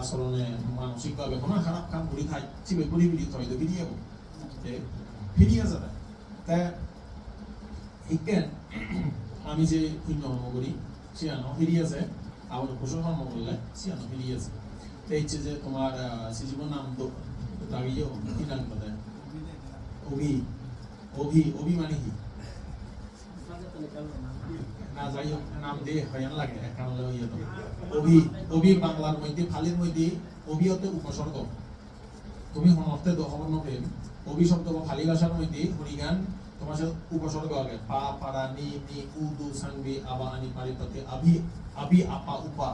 আচরণে মানসিকভাৱে কোনো খারাপ কাম কৰি ঠাই চিবে বুলি থৈ দিব ফিরিয়ে ফিরিয়ে যাবে তা আমি যে শূন্য কর্ম করি সিয়ানো ফিরিয়ে আছে আবার কুশল কর্ম করলে সিয়ানো ফিরিয়ে আছে এই হচ্ছে যে তোমার সৃজীবন নাম দাঁড়িয়েও কি? নাম কথা অভি অভি অভি মানে কি? না যাই হোক নাম দিয়ে হয়ান লাগে বাংলার মধ্যে, ফালির মধ্যে উপসর্গ। তুমি শব্দ বা ফালি ভাষার মধ্যে হরিগান তোমার সাথে উপসর্গ আগে। পা নি নি, উ, দু সাংবি আবা, আনি আভি আভি আপা, উপা।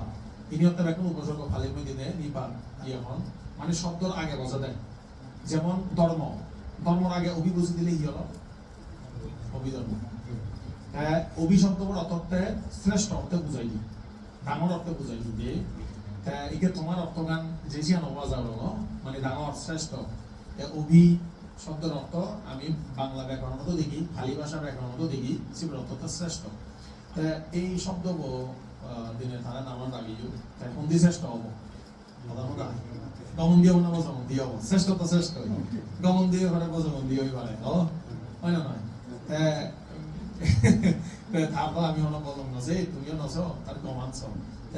তিনি হতে এখন উপসর্গ ফালির মধ্যে দেয় নিপা মানে শব্দর আগে বসা দেয়। যেমন ধর্ম। ধর্মর আগে অভি বুঝে দিলে ই হলো? অভিধর্ম। অভিশব্দবোৰ অৰ্থতে শ্ৰেষ্ঠ অৰ্থে বুজাই দিয়ে ডাঙৰ অৰ্থে বুজাই দিয়ে তা একে তোমাৰ অৰ্থগান যে যে নবা যাও ন? মানে ডাঙৰ শ্ৰেষ্ঠ। অভি শব্দের অর্থ আমি বাংলা ব্যাকরণতো দেখি ফালি ভাষা ব্যাকরণতো দেখি সেগুলো অর্থটা শ্রেষ্ঠ তা এই শব্দ দিনে তারা নামান লাগিও তাই কোনটি শ্রেষ্ঠ হব। গমন দিয়ে বনাব জমন দিয়ে হব। শ্রেষ্ঠ তো শ্রেষ্ঠ গমন দিয়ে পারে বজমন দিয়ে পারে হয় না নয় তারপর আমি হলো বললাম না তুমিও নছ তার কমানছ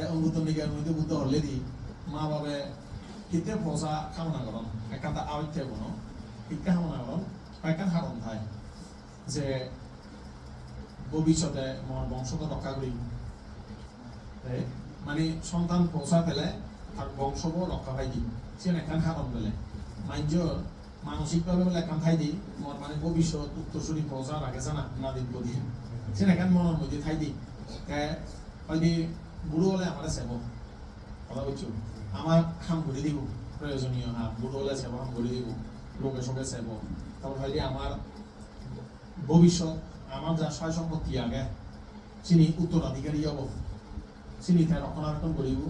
অঙ্গুত নিগার মধ্যে বুদ্ধ হলে দি মা বাবে কিতে পয়সা কামনা করন একান্ত আওয়াজে কোনো শিক্ষা কামনা করন একান হারণ থাই যে ভবিষ্যতে আমার বংশকে রক্ষা করি মানে সন্তান পৌঁছা পেলে তার বংশব রক্ষা পাই দিই সে একান হারণ পেলে মাঞ্জর মানসিকভাবে বলে ঠাই দিই মোর মানে ভবিষ্যৎ উত্তরসূরি পৌঁছার আগে জানা না দিন বলি সে একান মনের মধ্যে ঠাই দিই হয়তো বুড়ো হলে আমার সেব কথা বলছো আমার হাম ঘুরে দিব প্রয়োজনীয় হাম বুড়ো হলে সেব হাম ঘুরে দিব, লোকে সঙ্গে সেব তারপর হয়তো আমার ভবিষ্যৎ আমার যা সয় সম্পত্তি আগে চিনি উত্তরাধিকারী হব। চিনি তাই রক্ষণাবেক্ষণ করিব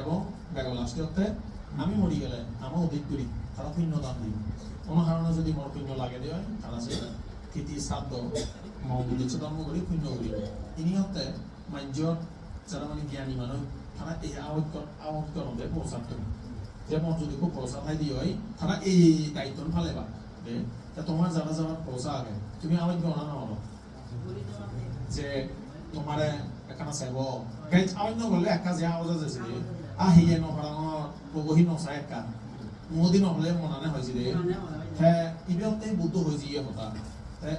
এবং বেগল আসতে আমি মরি গেলে আমার অধিক করি তারা পুণ্য দান দিব। কোনো কারণে যদি মোর পুণ্য লাগে দিয়ে হয়, তারা সে তিথি, শ্রাদ্ধ মৌলিক ধর্ম করি, পুণ্য করিব ইনি হতে মাঞ্জর যারা মানে জ্ঞানী মানুষ, তারা এই আবদ্ধ আবদ্ধ মধ্যে পৌঁছাত যেমন যদি খুব পৌঁছা থাই দিয়ে হয়, তারা এই দায়িত্ব ফালে বা। তা তোমার যারা যারা পৌঁছা আগে, তুমি আবদ্ধ না না। হলো যে, তোমারে এখানে চাইব গাইজ আবদ্ধ গলে একা যে আওয়াজ আছে আহিয়ে নহরাঙর প্রবহী নচা একা। মোদি নহলে মনানে হয়েছে হ্যাঁ বুদ্ধ হয়েছে ইয়ে কথা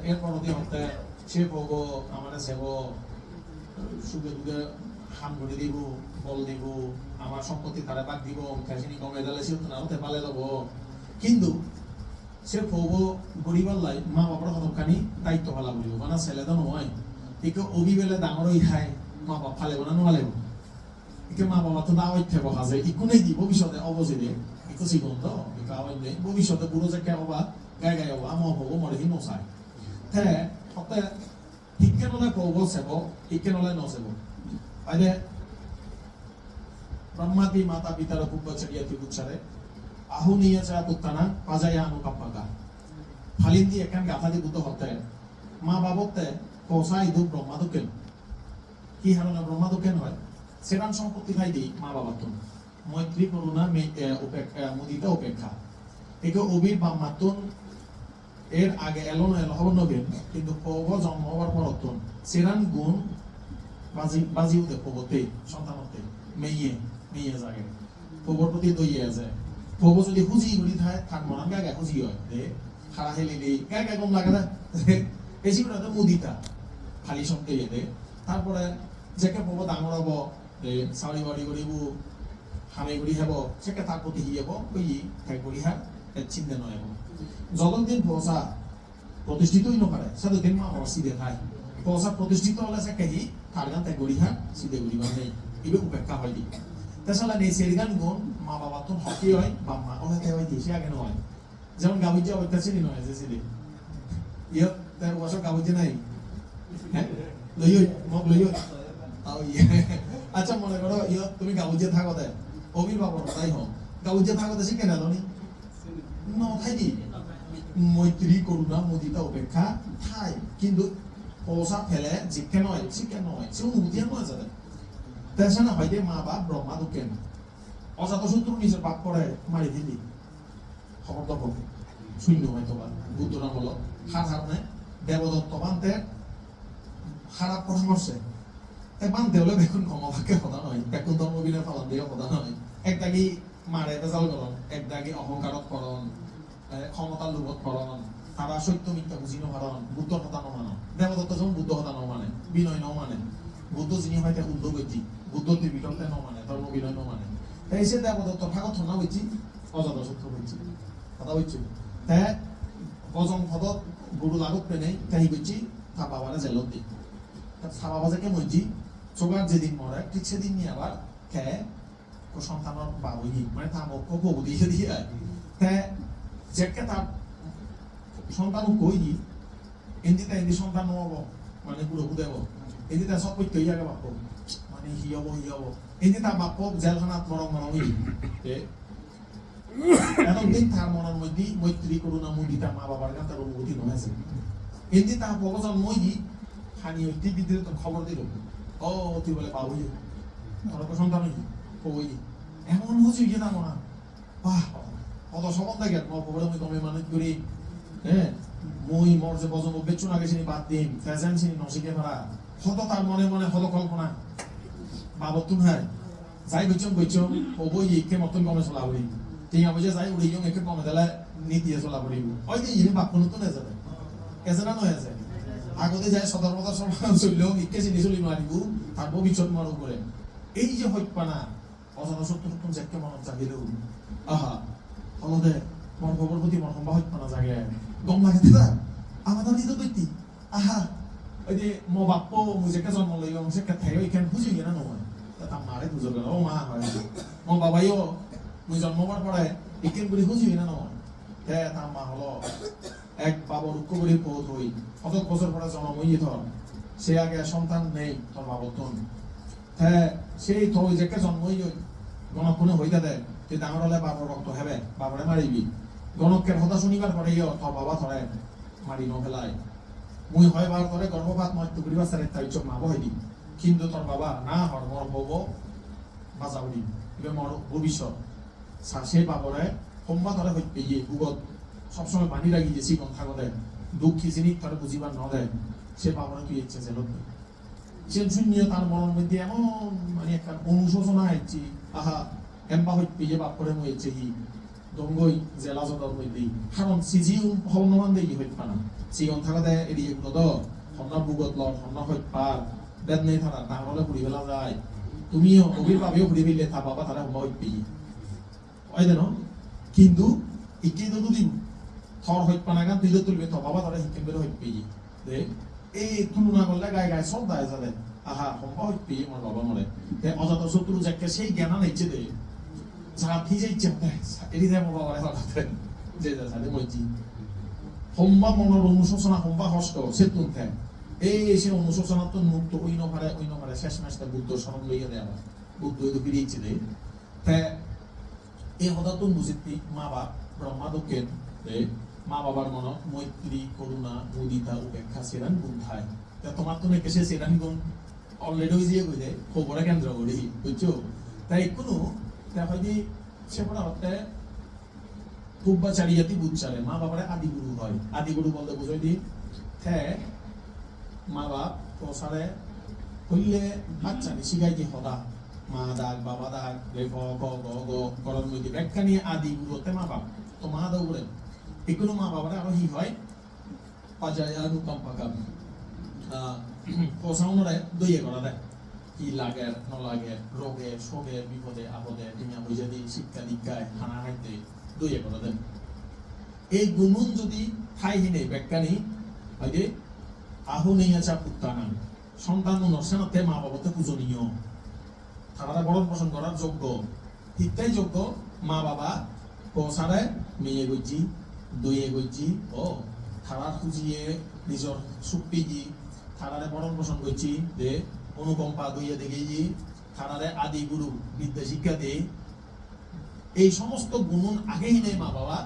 এর পরবর্তী হতে সে ভোগ আমার সেব সুখে দুঃখে হাম করে দিব বল দিব আমার সম্পত্তি তারা বাদ দিব কাশিনি কমে দিলে সে না হতে পালে দেব কিন্তু সে ভোগ গরিবার লাই মা বাবার কতখানি দায়িত্ব ফালা বলিব মানে ছেলে তো নয় একে অবিবেলে ডাঙর হই খায় মা বাপ ফালে না নোয়ালেব একে মা বাবা তো দাওয়াই থাকব হাজে ইকু নেই দি ভবিষ্যতে অবজিরে ইকু সিগন্ধ ইকু আওয়াজ নেই ভবিষ্যতে বুড়ো যে কে হবা গায়ে গায়ে হবা আমো হব মরে হি নসায় হ্যাঁ হতে কব সেব হিকে নলে নসেব আইলে ব্রহ্মাতি মাতা পিতার কুব্বচরিয়া তিবুচ্ছারে আহুনিয়া চা পুত্তানা পাজায়া অনুকাপ্পাকা ফালিন্দি দি হতে মা বাবতে পৌঁছা ইদু ব্রহ্মা দোকেন কি হারণে ব্রহ্মা দোকেন হয় সেরান সম্পত্তি খাই দিই মা বাবার তো মৈত্রী, করুণা মুদিতা, উপেক্ষা। একে অবির বাম্মাতুন এর আগে এলো এলো হবন নবেন, কিন্তু কব জন্ম হওয়ার পরতন সেরান গুণ বাজি বাজি উঠে কবতে সন্তানতে মেয়ে মেয়ে জাগে। কবর প্রতি দইয়ে যায় কব যদি খুঁজি করি থাকে থাক মনান গাগা খুঁজি হয়। দে খারা হেলি দি গাগা কম লাগে না করে মুদিতা। খালি শব্দে দে। তারপরে, যেকে পব ডাঙর হব যে চাউরি বাড়ি করিব হামে গুড়ি হব সেকে তার প্রতি হিয়েব ওই ঠাই গুড়ি হা চিন্তা নয় যতদিন পৌঁছা প্রতিষ্ঠিতই নপারে সেতদিন মা বাবা সিধে খায়। পৌঁছা প্রতিষ্ঠিত হলে সে কেহি তার গান তাই গড়ি হা সিধে গড়ি নেই এবে উপেক্ষা হয় দি তাছাড়া নেই সেই গান গুণ মা বাবা তো হকি হয়, বা মা তাই হয় সে আগে নয় যেমন গাবুজি অত্যাচারী নয় যে সিধে ইয়ে তার বছর গাবুজি নাই। হ্যাঁ লই মোক লই আচ্ছা মনে করো ইয়ে তুমি গাবুজে থাকো তাই অভিভাবক তাই হোক, গাবুজে থাকো তাই শিখে নেলো নি? দি মৈত্রী, করুণা, মুদিতা, অপেক্ষা ঠাই কিন্তু পৌঁছা ফেলে জিকে নয়, শিখে নয় সে মুদিয়া নয় যাতে তেসে না হয়তো মা, বাপ ব্রহ্মা দোকেন অজাত শত্রু নিজের বাপ করে মারি দিলি। খবর তখন শূন্য হয়তো বা বুদ্ধ নাম হলো হার হার নে? দেবদত্ত বানতে খারাপ পরামর্শে তাই বানতে হলে বেকুন কমভাগে কথা নয় বেকুন ধর্ম বিলে ফালান দিয়ে কথা নয় একদাগি মারে বেজাল করন একদাগি অহংকারত করন ক্ষমতার লোভত করন তারা সত্য মিথ্যা বুঝি নহারণ বুদ্ধ কথা নমানো দেবদত্ত যেমন বুদ্ধ কথা নমানে, বিনয় নমানে। বুদ্ধ যিনি হয় তে শুদ্ধ গতি, বুদ্ধ ত্রিবিক্রমতে নমানে ধর্ম বিনয় নমানে। তাই সে দেবদত্ত ভাগত না হইছি অজাত শত্রু হইছি কথা হইছি তে গজম পদত গুরু লাগত পেনে তাই হইছি তা বাবারে জেলত দি তা বাবা যে কেমন হইছি চোগার যেদিন মরে ঠিক সেদিন নিয়ে আবার কে? কো সন্তানের বাবুই মানে তামক বউ দিয়ে দিয়ে তে যেকে তার সন্তান কই দি এন্দি তা সন্তান নহব মানে পুরো বুদেব এন্দি তা সব কইতে ইয়াকে বাপ মানে হি হব হি হব। এন্দি তা বাপ জেলখানাত মরম মরম ই তে এতদিন তার মনের মধ্যে মৈত্রী করুণা মুদিতা মা বাবার কাছে অনুভূতি নহয়েছে এন্দি তা ভগবান মই হানি হইতে বিদ্রে তো খবর দিল। ও তুই বলে বাবুই তোর তো সন্তান হই এমন হচ্ছে গিয়ে না মনা বাহ সম্বন্ধে গেল মই খবরে মই কমে মানে করি। হ্যাঁ মই মোর যে বজম বেচু না গেছিনি বাদ দিম ফেজান ছিনি নসিকে ভরা হত তার মনে মনে হত কল্পনা। বাবতুন হয়, যাই গইছম গইছম হব ইকে মতন কমে চলা বলি ঠিক আছে, যাই উড়ি গিয়ে একে কমে দিলে নীতিয়ে চলা বলিব যে ইনি বাপন তো নেজানে এজনা নয় আছে। আগতে যায় বদর সব চললেও ইকে চিনি চলি মারিব তার ভবিষ্যৎ মারু করে এই যে হইপানা অজানা সত্য সত্য মনত জাগিলেও, আহা হলদে মন খবর প্রতি মন সম্ভা হইপানা জাগে। গম লাগে দিদা আমাদের নিজে দৈতি আহা ওই যে মো বাপ্প মুজেকে জন্ম লইব মুজেকে থাইও ইখান বুঝি গেনা নহয়? তা মারে গেল ও মা হয়। মো বাবাইও মুই জন্মবার পরে ইকেন বুড়ি বুঝি গেনা নহয়? তে তার মা হলো এক বাবর উক্কবরি পৌত হই। কত বছর পরে জন্ম হই ধর সে আগে সন্তান নেই তোর বাবতন হ্যাঁ সেই ওই যেকে জন্ম হই গণক্ষণে হইতে দেয় তুই ডাঙর হলে বাবার রক্ত হেবে বাবারে মারিবি গণকের কথা শুনিবার পরে ইয় তোর বাবা ধরে মারি নফেলায় মুই হয় বার করে গর্ভপাত মই টুকরিবা সারে তাই চোখ মা বহাই কিন্তু তোর বাবা না হর মর হব এবার মর ভবিষ্যৎ সে বাবরে সম্বাদ ধরে হইতে গিয়ে গুগত সবসময় পানি লাগি গেছি কোন থাকতে দুঃখী জিনিস তার বুঝিবার ন দেয় সে বাবরে তুই ইচ্ছে জেলত চেন শূন্য তার মনের মধ্যে এমন মানে একটা অনুশোচনা হচ্ছে আহা এম্বা হইতে যে বাপ করে মইছে হি, দঙ্গই জেলা জদর মধ্যে কারণ সিজি হলনমান দেই হইত পানা। সিগন থাকাতে এদি এগুলো তো হন্না বুগত লর হন্না হইত পার, বেদ নেই থাকা ডাঙরলে ঘুরি ফেলা যায়। তুমিও অভিভাবেও ঘুরি ফেলে তা বাবা তারা হম্বা হইত পেয়ে কিন্তু ইকে তো দুদিন। থর হইত পানা গান তুই তুলবে তো বাবা, তারা হিকেন বের হইত পেয়ে দে, এই তুলনা করলে গায়ে গায়ে সব দায় যাবে আহা হম্বা হইত পেয়ে আমার বাবা মরে। তে অজাত শত্রু যাকে, সেই জ্ঞান নাইছে দে। ইচ্ছে এটি দেয় হঠাতে যে যে চালে মই যি সম্বা মনৰ অনুশোচনা সম্বা হস্ত চেতুন থে এই সে অনুশোচনাতো মুক্ত ওই নভারে ওই নভারে শেষ মাসটা বুদ্ধ শরণ লইয়া দেয় আবার বুদ্ধ হইতো ফিরিয়েছে দে। তে এই হঠাৎ বুঝিতি মা বাপ, ব্রহ্মা দক্ষেন দে মা বাবার মনত মৈত্রী, করুণা মুদিতা উপেক্ষা সেরান গুণ তে তোমার তো নাকি সে সেরান গুণ অলরেডি ওই যে দেয় খবরে কেন্দ্র করি, বুঝছ? তাই কোনো দেখা যে সে পড়া হতে পূর্বাচারিয়াতি বুচ্চারে মা বাবারে আদি গুরু হয়। আদি গুরু বলতে বুঝাই দি, থে মা বাপ প্রসারে হইলে বাচ্চা নি শিখাই দি হদা মা দাগ বাবা দাগ রে গ গ গ গ করণ মধ্যে ব্যাখ্যা নিয়ে আদি গুরু হতে মা বাপ তো মা বলে এগুলো মা বাবারে আরও হি হয়, পাজায় অনুকম্পাকাম প্রসাউনরে দইয়ে করা দেয় কি লাগে, নলাগে, রোগে শোকে বিপদে, আপদে, ডিঙা বুঝে দিই, শিক্ষা দীক্ষায় খানা খাইতে দইয়ে করে দেন এই গুণুন যদি ঠাইহিনে ব্যাখ্যানি আগে আহু নেই আছে পুত্তানা সন্তান নরসেনতে মা বাবাতে পূজনীয়। তারা বড় পোষণ করার যোগ্য। ঠিকটাই যোগ্য মা বাবা পৌঁছারে মেয়ে গইছি দইয়ে গইছি ও তারা খুঁজিয়ে নিজের সুপ্পি গি তারারে বরণ পোষণ করছি যে অনুকম্পা দইয়ে দেখেছি তারারে আদি গুরু বিদ্যা শিক্ষা দেই এই সমস্ত গুণ আগেই নেই মা বাবা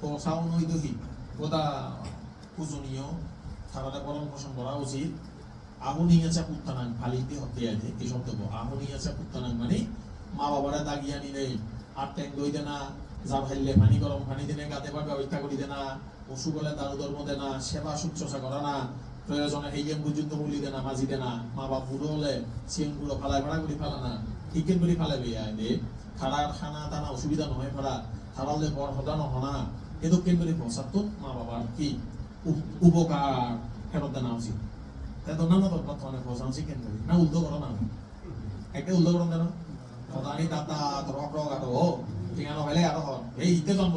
পৌঁছাও নৈদহি গোদা পূজনীয় তারারে বরণ পোষণ করা উচিত। আহুনিয়াচা পুত্তানাং ফালিতে হতে আছে এই শব্দ আহুনিয়াচা পুত্তানাং মানে মা বাবারা দাগিয়া নিলে আর ট্যাঙ্ক দই দেনা যা ভাইলে পানি গরম পানি দিনে গাতে পারবে ব্যবস্থা করি দেনা পশু বলে দারু ধর্ম দেনা সেবা শুশ্রূষা করা না। প্রয়োজনে এই গেম পর্যন্ত বলি দেনা মাঝি দেনা মা বাপ বুড়ো হলে সিএমগুলো ফালাই ভাড়া করি ফেলা না। টিকেন করি ফালাবে দে। খাড়ার খানা টানা অসুবিধা নহয় ফারা খাড়ালে বর হদা নহনা এদো কেন করে পৌঁছাতো মা বাবার কি উপ- উপকার? ফেরত দেনা উচিত। তাই তো নানা তো বর্তমানে পৌঁছা উচিত কেন করি না উল্টো করো না। একটা উল্টো করো দেন সদানি দাতা রক রক আটো ও। টিঙা নহলে আটো হন এই ইতে জন্ম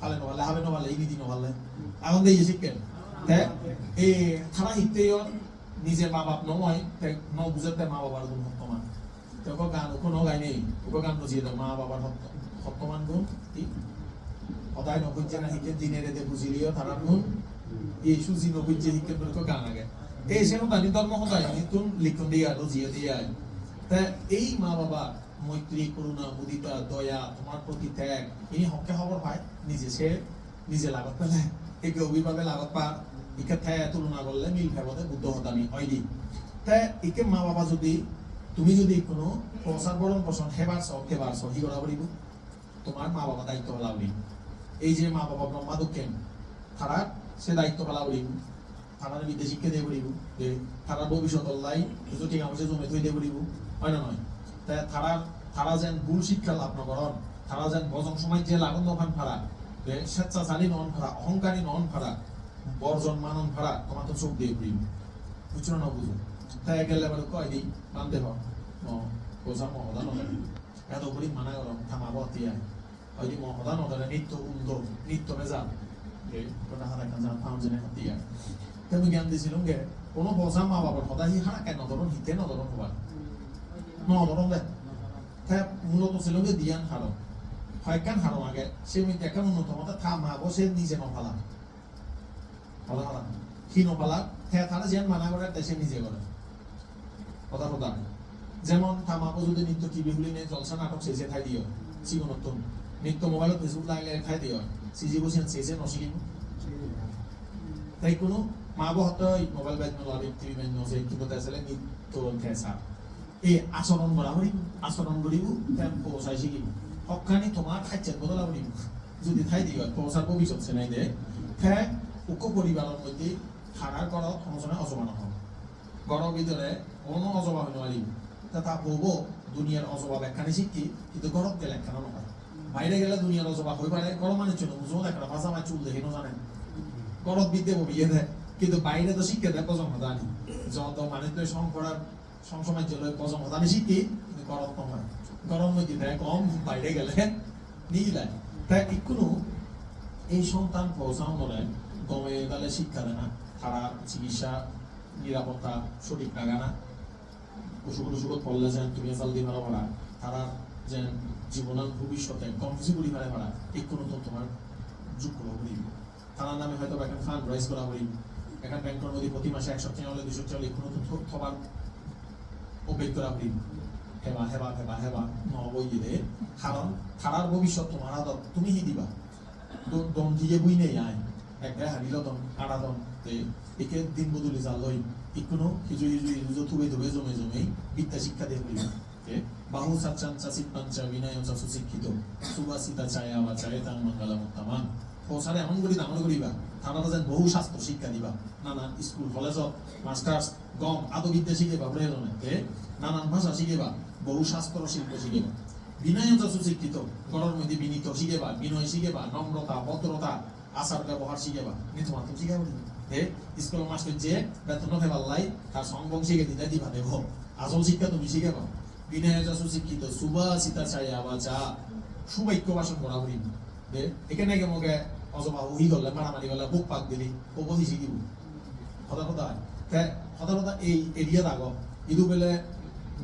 ফালে নহলে, হাবে নহলে, এই নীতি নহলে। এখন দিয়ে তে, এই খানা হিতে নিজে মা বাপ নয় তে, ন বুঝাতে মা বাবার গুণ সত্যমান তোকে গান ওকে ন গাই নেই গান বুঝিয়ে দাও মা বাবার সত্য সত্যমান গুণ, কি? সদায় নবুজ্জে না শিখে দিনের এতে বুঝিলিও তারা গুণ। এই সুজি নবুজ্জে শিখে বলে তো গান আগে। এই সে দানি ধর্ম সদায় নিতুন লিখন দিয়ে আর জিয়ে দিয়ে। তা, এই মা বাবা মৈত্রী, করুণা, মুদিতা, দয়া, তোমার প্রতি ত্যাগ ইনি হকে খবর পায় নিজে সে নিজে লাগত পেলে একে অভিভাবে লাগত পা ইকে ঠাই তুলনা করলে মিল ফেবতে বুদ্ধ হতামি হয় দি তা ইকে মা বাবা যদি, তুমি যদি কোনো প্রসার বরণ পোষণ হেবার সব হেবার সব হি করা পারিব তোমার মা বাবা দায়িত্ব পেলা এই যে মা বাবা ব্রহ্মা দক্ষিণ তারা সে দায়িত্ব পেলা পারিব তারা বিদ্যা শিক্ষা দিয়ে পারিব যে তারা ভবিষ্যৎ লাই কিছু ঠিক আমার জমে থই দিয়ে পারিব হয় না নয় তাই তারা তারা যেন ভুল শিক্ষা লাভ নকরণ তারা যেন বজং সময় যে লাগন দোকান ফাড়া। যে স্বেচ্ছাচারী নন ফাড়া, অহংকারী নন ফাড়া, বর্জন মানন ফাড়া, তোমার তো চোখ দিয়ে পড়িব বুঝছ না বুঝো? তাই গেলে এবার কয় দিই? মানতে হ বোঝা মহদা নদরে এত করি মানা গরম, থামাব তিয়াই হয়তো মহদা নদরে নিত্য উন্দ নিত্য মেজা কোটা হারা কান জান ফাউন হাতিয়া জ্ঞান দিছিলাম গে, কোনো বোঝা মা বাবার সদা হি হারা কেন নদরন হিতে নদরন হবার দে তাই মূলত ছিল যে দিয়ান হারো হয়কান হারো আগে। সে মিতে একটা উন্নত মতে থাম হাবো সে নিজে নফালা হলা হলা কি নফালা হ্যাঁ তারা যেন মানা করে তাই নিজে করে কথা কথা যেমন থামাবো যদি নিত্য টিভি খুলি নিয়ে জলসা নাটক শেষে খাই দিও চিকনত্তম নিত্য মোবাইলত ফেসবুক লাগলে খাই দিও সিজি বসে শেষে নসিকিম তাই কোনো মা বহত মোবাইল বাইন নলাবি টিভি বাইন নসে কিন্তু তাইছিলে নিত্য খেসা এই আচরণ করা হইব আচরণ করিব পৌঁছাই শিকিব। সকানি তোমার খাদ্যের বদলা করিব যদি ঠাই দিও পৌঁছার ভবিষ্যৎ চেনাই দে হে উক পরিবারের মধ্যে হারার ঘৰত সমজনে অজমা নহয় ঘৰৰ ভিতৰে কোনো অজমা হৈ নোৱাৰিব। তা বব দুনিয়ার অজবা ব্যাখ্যানি শিখি কিন্তু ঘরত গেলে একখানা নহয় বাইরে গেলে দুনিয়ার অজবা হয়ে পারে গরম মানে চলে বুঝো দেখা ভাষা মাছ চুল দেখে জানেন গরত বিদ্যে বিয়ে দেয় কিন্তু বাইরে তো শিখে দেয় প্রজম হদানি যত মানে তো সংকরার সংসমাজ লয় প্রজম হদানি শিখি কিন্তু গরম কম হয়। গরম মধ্যে দেয় কম, বাইরে গেলে নিগিলায় তাই ইকুনো এই সন্তান পৌঁছানো মনে গমে গেলে শিক্ষা দেয় না। তারা চিকিৎসা, নিরাপত্তা সঠিক লাগা না। পশুগুলো সুখত পড়লে যেন তুমি চাল দি পারা পারা তারা যেন জীবনের ভবিষ্যতে কম কিছু করি পারা এই কোনো তো তোমার যোগ করা তার নামে হয়তো এখন ফান্ড রাইজ করা করিব এখন ব্যাংকের মধ্যে প্রতি মাসে একশো টাকা হলে দুশো টাকা কোনো তো থবার অভ্যেগ করা করিব হেবা হেবা হেবা হেবা নবই দিলে কারণ তারার ভবিষ্যৎ তোমার হাতত তুমি হি দিবা দম দিয়ে বুই নেই আয় একটা হারিল দম আড়া দম। তে একে দিন বদলি জাল লই ইকুনো হিজু হিজু হিজু থুবে থুবে জমে জমে বিদ্যা শিক্ষা দিয়ে বলি কে বাহু সাচান চাসিত পাঞ্চা বিনয় চাসু শিক্ষিত। সুবাসিতা চায়া বা চায় তাং মঙ্গলা মুক্তামান পৌঁছালে এমন করি দামন করিবা। তারা যেন বহু শাস্ত্র শিক্ষা দিবা। নানান স্কুল, কলেজত মাস্টার্স গম আদৌ বিদ্যা শিখিবা প্রয়োজনে নানান ভাষা শিখিবা বহু শাস্ত্র শিল্প শিখিবা বিনয় যত শিক্ষিত গড়ের মধ্যে বিনীত শিখেবা বিনয় শিখেবা নম্রতা ভদ্রতা আচার ব্যবহার শিখেবা নিতো মাত্র শিখাবো হে? স্কুল মাস্টার যে বেতন ফেবার লাই তার সংবং শিখে দিতে দিবা দেব আসল শিক্ষা তুমি শিখেবা বিনয় যত শিক্ষিত সুবা সীতা চাইয়া বা যা সুবাক্য ভাষণ করা দে এখানে গে অজবা উহি গলে মারামারি গলে বুক পাক দিলি ও বহি শিখিব কথা। তে কথা কথা, এই এরিয়াত আগ ইদু বেলে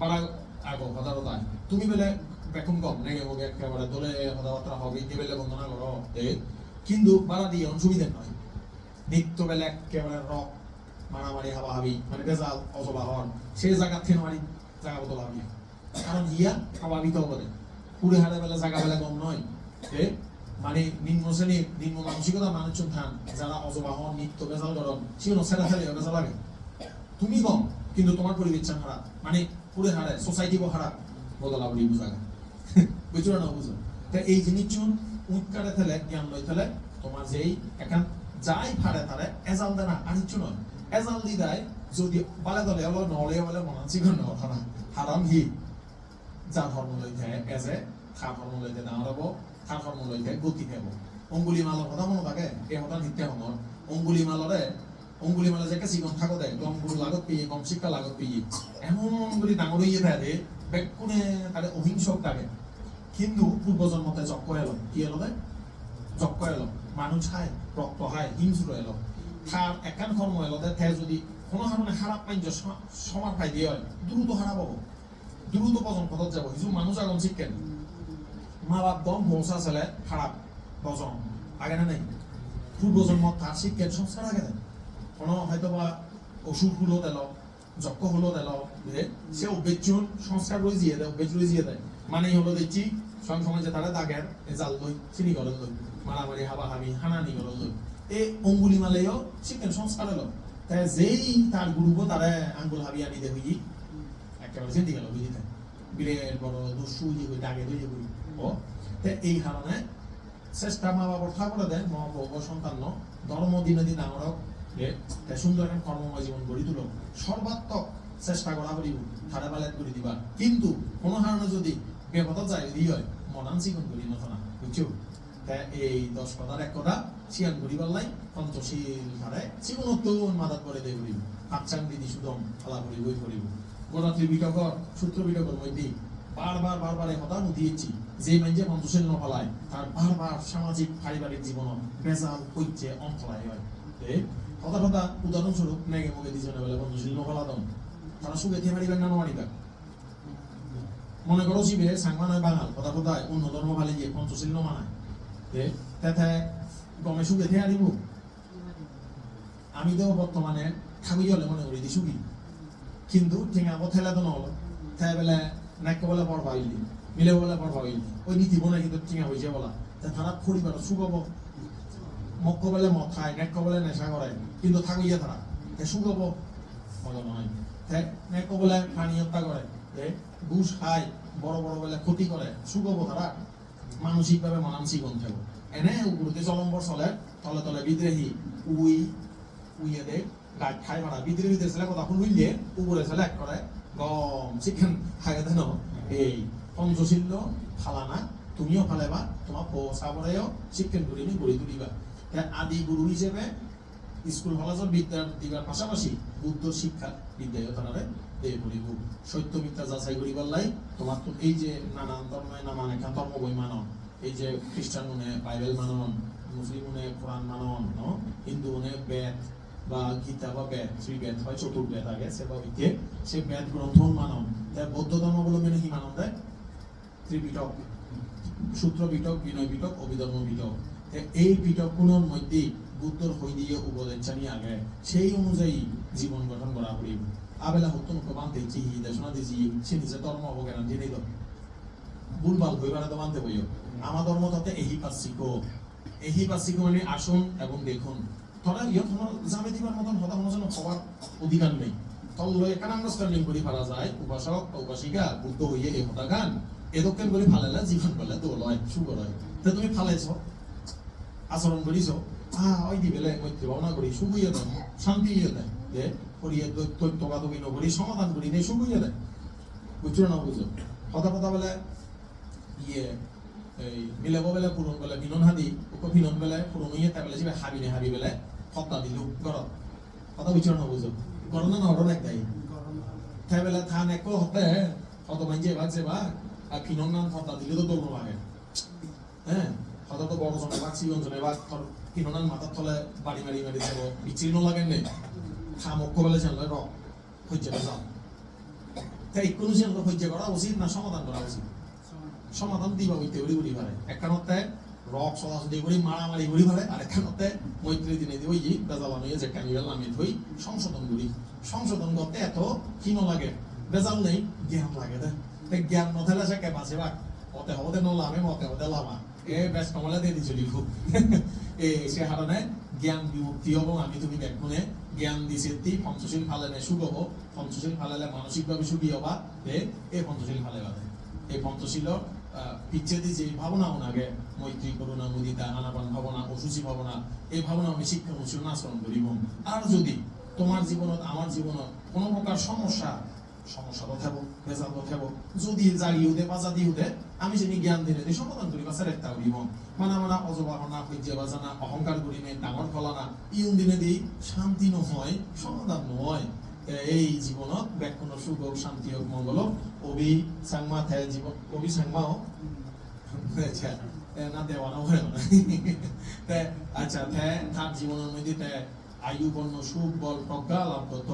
বাড়া আগ কথা কথা। তুমি বেলে বেকুম কম নেগে মগে একেবারে দলে কথাবার্তা হবে ইতি বেলে বন্দনা করো কিন্তু বাড়া দিয়ে অসুবিধা নয় নিত্য বেলে একেবারে রক মারামারি হাবা হাবি মানে বেজাল, অজবা হন, সেই জায়গা থেকে মারি জায়গা বদল হাবি কারণ ইয়া স্বাভাবিক হবে পুরে হারে বেলা জায়গা বেলা কম নয় মানে নিম্ন শ্রেণির নিম্ন মানসিকতা মানুষজন থান, যারা অজবাহন, নিত্য বেজাল গরম সেগুলো সেরা ফেলে বেজাল লাগে। তুমি কম, কিন্তু তোমার পরিবেশ খারাপ মানে পুরে হারে সোসাইটি খারাপ বদলা বলি বুঝা বুঝছ না বুঝো? তা এই জিনিস উঠ কাটে থেলে জ্ঞান লই থেলে তোমার যেই এখান যাই ফাড়ে তারে, এজাল দে না, আর ইচ্ছু নয়। এজাল দি দেয়, যদি বালে দলে হলো, নলে হলে কোন কথা হারাম হি। যা ধর্ম লই থাকে এজে, খা ধর্ম লই থাকে ডাঙৰ হ'ব খা ধৰ্ম লৈ থাকে গতি অঙ্গুলি মালৰ কথা মনত থাকে এই কথা নিত্য সময় অঙ্গুলি মালৰে, অঙ্গুলি মালে যে চিকন থাকোতে গম গুৰু লাগত পেয়ে, গম শিক্ষা লাগত পেয়ে। এমন করে ডাঙর হয়ে থাকে বেকুনে তাদের অহিংসক থাকে কিন্তু পূর্বজন্মতে যক্ষ এলো কি এলো দে যক্ষ এলো মানুষ খায় রক্ত খায় হিংস্র এলো খার একান কর্ম এলো দে তে যদি কোনো কারণে খারাপ পাইজ সমার পাই দিয়ে হয় দ্রুত খারাপ হব দ্রুত বজন পথত যাব। কিছু মানুষ আগম শিখেন মা বাপ দম মৌসা ছেলে খারাপ বজন আগে না নাই? পূর্বজন্ম তার শিক্ষের সংস্কার আগে দেয় কোনো হয়তো বা অসুখ হলো দিল যক্ষ হলো দিল বুঝে সে অভ্যেচুন সংস্কার রয়ে দিয়ে দেয় অভ্যেচ রয়ে দিয়ে দেয়। মানে হলো দেখছি সঙ্গে সময় যে তারা দাগের জাল লই চিনি গরল লই মারামারি হাবা হাবি হানানি গরল লই এ অঙ্গুলি মালেও শিক্ষের সংস্কার এলো তাই যেই তার গুরুব তারা আঙ্গুল হাবি আনি দে হই একেবারে চিন্তি গেল বুঝিতে বিরের বড় দস্যু হই দাগে দই হই এই কারণে চেষ্টা মা বাবার ঠাকুর দেয় মা বাবা সন্তান ধর্ম দিনে দিন আমরা সুন্দর এখন কর্মময় জীবন গড়ি তুলো। সর্বাত্মক চেষ্টা করা করিব ধারে বালেত করে দিবা। কিন্তু কোনো কারণে যদি বেপথ যায় যদি হয়, মনান চিকন করি মতো না, বুঝছ? এই দশ কথার এক কথা চিয়ান করিবার লাই পঞ্চশীল ধারে চিকন নতুন মাদাত করে দেয় করিব। কাকচান দিদি সুদম খেলা করি বই করিব। গোটা ত্রিবিটকর সূত্র বিটকর মধ্যে বারবার বারবার এই কথা দিয়েছি। যে মাইজে পঞ্চশীল নফলায় তার বারবার সামাজিক, পারিবারিক জীবন বেজাল হইছে অন্তলায় হয়। কথা কথা উদাহরণস্বরূপ নেগে মুখে দিছনে বলে পঞ্চশীল নফলা দম তারা সুখে দিয়ে মারিবেন না মারিবেন মনে করো শিবে সাংমা নয় বাঙাল, কথা কোথায় অন্য ধর্ম ভালে গিয়ে পঞ্চশীল ন মানায়। তেথে গমে সুখে থেকে আনিব আমি তো বর্তমানে খাবি হলে মনে করি দি সুখী। কিন্তু ঠেঙাবো ঠেলে তো নহলো ঠেলে বেলে নাক্য বলে পর পাইলি মিলে বলে পর পাইলি ওই নীতি বনে কিন্তু ঠেঙা হয়েছে বলা। তা তারা পরিবার সুখ হব মক্ক বলে মদ খায় নেক্য বলে নেশা করে কিন্তু থাকুইয়া তারা। সুখ হব মজা নয়। তে নেক্য বলে পানি হত্যা করে ঘুষ খায়, বড় বড় বলে ক্ষতি করে হব তারা। মানসিকভাবে মানসিক হন থাকব এনে উপরতে চলম্বর চলে, তলে তলে বিদ্রোহী। উই, উইয়ে দে গাছ খাই মারা। বিদ্রোহী বিদ্রোহী ছেলে কথা শুন বুঝলে উপরে ছেলে এক করে, গম, চিকেন খাই দেন এই। পঞ্চশীল্য ফালানা তুমিও ফালেবা তোমার পৌঁছাবরেও চিকেন করে নি গড়ি তুলিবা। আদি গুরু হিসেবে স্কুল কলেজের বিদ্যা দিবার পাশাপাশি বুদ্ধ শিক্ষা বিদ্যায় তারা দিয়ে মিথ্যা যাচাই করিবার তোমার তো এই যে নানান ধর্মে ধর্ম বই মানন এই যে খ্রিস্টান মনে বাইবেল মানন মুসলিম মনে কোরআন মানন হিন্দু মনে বেদ বা গীতা বা বেদ শ্রী বেদ হয় চতুর্বেদ আগে সে বা সে বেদ গ্রন্থ মানন। বৌদ্ধ ধর্মাবলম্বী কি মানন দেয় ত্রিপিটক সূত্র বিটক বিনয় বিটক অভিধর্ম বিটক এই বিটকগুলোর মধ্যে বুদ্ধর হই দিয়ে উপদেশ জানিয়ে আগে। সেই অনুযায়ী জীবন গঠন করা করিব আবেলা হতো মুখ বানতে চিহি দেশনা দিছি সে নিজে ধর্ম অবজ্ঞান জেনে তো। ভুলভাল হইবারে তো মানতে বইও আমার ধর্ম তাতে এহি পাচ্ছিক এহি পাচ্ছিক মানে আসুন এবং দেখুন। তোরা ইয়ত তোমার জামে দিবার মতন হতা কোনো যেন হওয়ার অধিকার নেই। তল্লয় একান আন্ডারস্ট্যান্ডিং করে পারা যায়। উপাসক উপাসিকা বুদ্ধ হইয়ে এই হতা গান এদকেন করে ফালেলা জীবন বলে তো লয় সুগর হয় তে তুমি ফালাইছ? আচরণ করিছ আহ ওই দি বেলে মৈত্রী ভাবনা করি সুগুইয়ে দেয় শান্তি ইয়ে দেয় যে করিয়ে তকাতকি নকরি সমাধান করি নেই সুগুইয়ে দেয় বুঝছ না বুঝো কথা কথা বলে ইয়ে এই মিলাব বেলে পুরন বেলে বিনন হাদি ওকে বিনন বেলে পুরন ইয়ে তা বেলে হাবি নে হাবি বেলে হত্যা দিল গরত কথা বুঝছ না বুঝো গরম না নরম এক দায়ী? তাই বেলে থান এক হতে হত মাইজে বাজে বা আর হত্যা দিলে তো দৌড় লাগে হ্যাঁ তো বড় জনে মাথার তলে বাড়ি মারি মারি বিচ্ছিন্ন নেই। র যাও তাই কোনো করা উচিত না, সমাধান করা উচিত। সমাধান দিবা হইতে উড়ি উড়ি পারে একখানতে রক সদাসদি করি, মারামারি করি পারে আর একখানতে মৈত্রী দিনে দিয়ে ওই বেজাল আমি যে কানিবেল নামিয়ে থই, সংশোধন করি। সংশোধন করতে এত কিনো লাগে। বেজাল নেই, জ্ঞান লাগে দে জ্ঞান নথালে সে কে বাঁচে বাক অতে হতে নলামে, মতে হতে লামা। এ বেশ কমলা দিয়ে দিছো লিখু এ, সে হারণে জ্ঞান বিমুক্তি হব, আমি তুমি দেখুনে জ্ঞান দিছে তি, পঞ্চশীল ফালেনে সুখ হব। পঞ্চশীল ফালেলে মানসিকভাবে সুখী হবা। তে এই পঞ্চশীল ফালে বাদে। এই পঞ্চশীল পিচ্ছেদি যে ভাবনা ওনাকে মৈত্রী করুণা, মুদিতা আনাপান ভাবনা, অসুচি ভাবনা এই ভাবনা আমি শিক্ষা, অনুশীলন, আচরণ করিব আর যদি তোমার জীবনত, আমার জীবনত কোনো প্রকার সমস্যা সমস্যা থাকব বেজাল থাকব যদি জাগি উঠে বাজা দি উঠে আমি যিনি জ্ঞান দিলে এই সমাধান করি বা চেষ্টা করিব মানে মানে অজবাহনা বাজানা অহংকার করি নাই ডাঙৰ ফলানা ইউন দিনে দি শান্তি নহয় সমাধান নহয় এই জীৱনত ব্যাকুণ সুখ হোক শান্তি হোক মঙ্গল হোক অভি চাংমা থাই জীবন অভি চাংমাও আচ্ছা না দেওয়ানো হয় না আচ্ছা তে তার জীবনের মধ্যে তে আয়ু সুখ প্রজ্ঞা লাভ করত।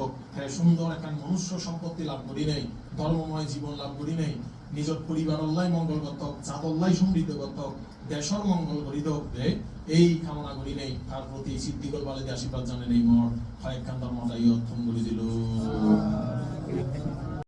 সুন্দর একটা মনুষ্য সম্পত্তি লাভ করি নেই, ধর্মময় জীবন লাভ করি নেই, নিজের পরিবারল্লাই মঙ্গল করত জাতল্লাই সমৃদ্ধ করতক দেশর মঙ্গল করিত এই কামনা করি নেই। তার প্রতি সিদ্ধিকর বালিতে আশীর্বাদ জানেন এই মর হয় কান্দার মতাই অর্থম দিল।